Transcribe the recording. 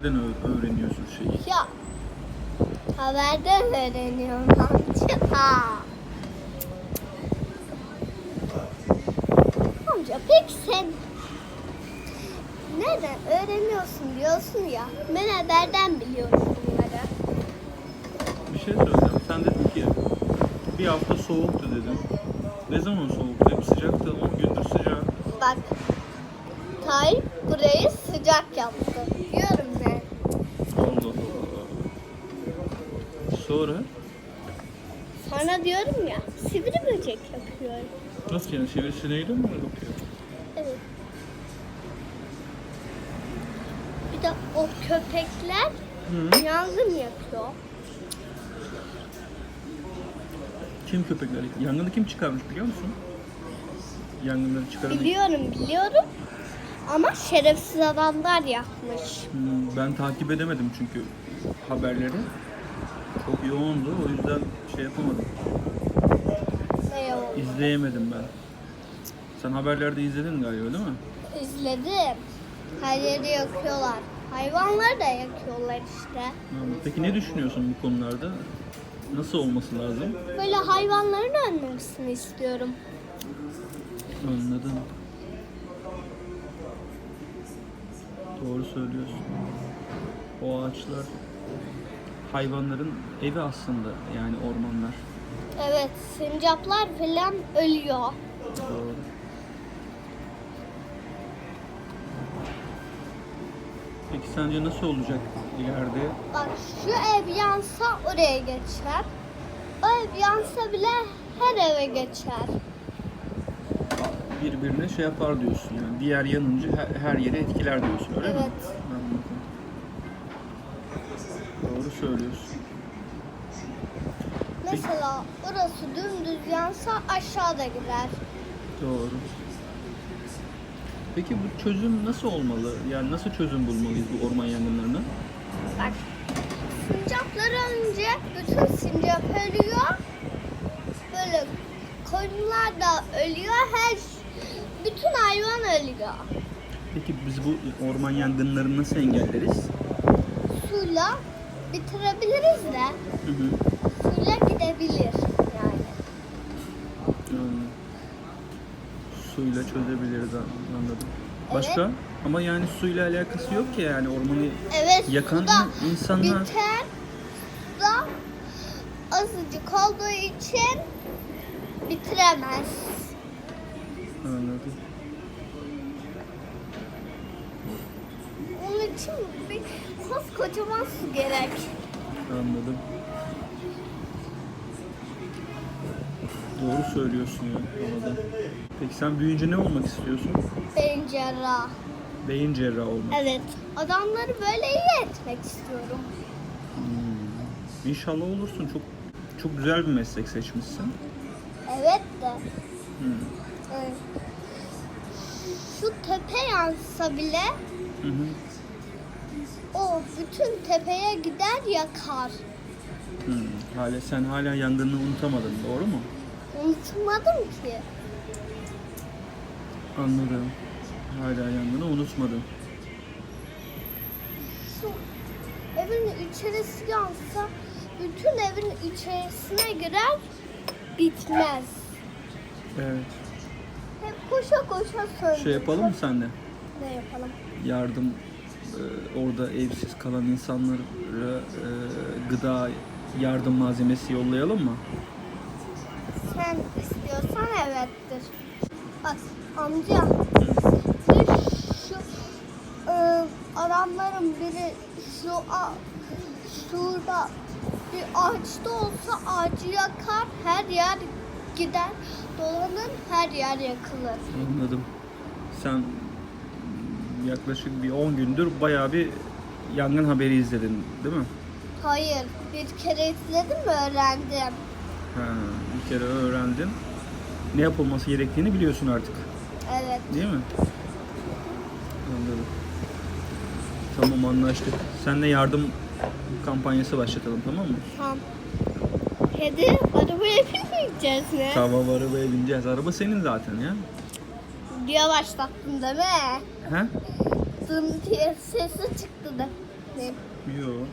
Nereden öğreniyorsun şeyi? Ya haberden öğreniyorum amca. Ha. Amca peki sen nereden öğreniyorsun diyorsun ya. Ben haberden biliyorum bunları. Bir şey söyleyeceğim. Sen dedin ki bir hafta soğuktu dedin. Ne zaman soğuktu? Hep sıcaktı. 10 gündür sıcak. Bak Tayyip burayı sıcak yaptı. Sonra Sana diyorum ya sivri böcek yapıyor. nasıl yani sivrisineğiyle mi bakıyor? Evet. Bir de o köpekler Hı. yangın yapıyor. Kim köpekler? Yangını kim çıkarmış biliyor musun? Yangınları çıkaran Biliyorum biliyorum. Ama şerefsiz adamlar yapmış. Hmm, Ben takip edemedim çünkü haberleri. Çok yoğundu. O yüzden şey yapamadım. İzleyemedim ben. Sen haberlerde izledin galiba değil mi? İzledim. Her yeri yakıyorlar. Hayvanları da yakıyorlar işte. Peki ne düşünüyorsun bu konularda? Nasıl olması lazım? Böyle hayvanların ölmemesini istiyorum. Anladım. Doğru söylüyorsun. O ağaçlar hayvanların evi aslında yani ormanlar. Evet, sincaplar falan ölüyor. Doğru. Peki sence nasıl olacak ileride? Bak şu ev yansa oraya geçer. O ev yansa bile her eve geçer. Birbirine şey yapar diyorsun yani. Diğer yanınca her, her yere etkiler diyorsun öyle mi? Evet. Söylüyorsun. Mesela orası dümdüz yansa aşağıda gider. Doğru. Peki bu çözüm nasıl olmalı? Yani nasıl çözüm bulmalıyız bu orman yangınlarına? Bak sincaplar önce bütün sincap ölüyor. Böyle koyunlar da ölüyor. Her bütün hayvan ölüyor. Peki biz bu orman yangınlarını nasıl engelleriz? Suyla bitirebiliriz de Hı hı. suyla gidebilir yani. Yani suyla çözebiliriz an- anladım. Başka? Ama yani suyla alakası yok ki yani ormanı Evet Yakan insanlar- biter. Suda azıcık olduğu için bitiremez. anladım. Onun için bir koskocaman su gerek. Anladım. Doğru söylüyorsun ya orada. Peki sen büyüyünce ne olmak istiyorsun? Beyin cerrah. Beyin cerrahı olmak. Evet. Adamları böyle iyi etmek istiyorum. Hmm. İnşallah olursun. Çok çok güzel bir meslek seçmişsin. Evet de. Hmm. evet. Şu tepe yansa bile Hı hı. O bütün tepeye gider yakar. Hmm. Hala sen hala yangını unutamadın, doğru mu? Unutmadım ki. Anladım. Hala yangını unutmadın. Şu evin içerisi yansa bütün evin içerisine girer bitmez. Evet. Hep koşa koşa söndürür. Şey yapalım mı senle? Ne yapalım? Yardım orada evsiz kalan insanlara e, gıda yardım malzemesi yollayalım mı? Sen istiyorsan evettir. Bak amca bir şu e, adamların biri şu a, şurada bir ağaçta olsa ağacı yakar her yer gider dolanır her yer yakılır. Anladım. Sen yaklaşık bir 10 gündür bayağı bir yangın haberi izledin değil mi? Hayır bir kere izledim öğrendim. Ha, bir kere öğrendin. Ne yapılması gerektiğini biliyorsun artık. Evet. Değil mi? Anladım. Tamam anlaştık. Seninle yardım kampanyası başlatalım tamam mı? Tamam. Kedi arabaya binmeyeceğiz mi? Tamam arabaya bineceğiz. Araba senin zaten ya. Diye başlattın değil mi? He? Dın diye sesi çıktı da. Yok.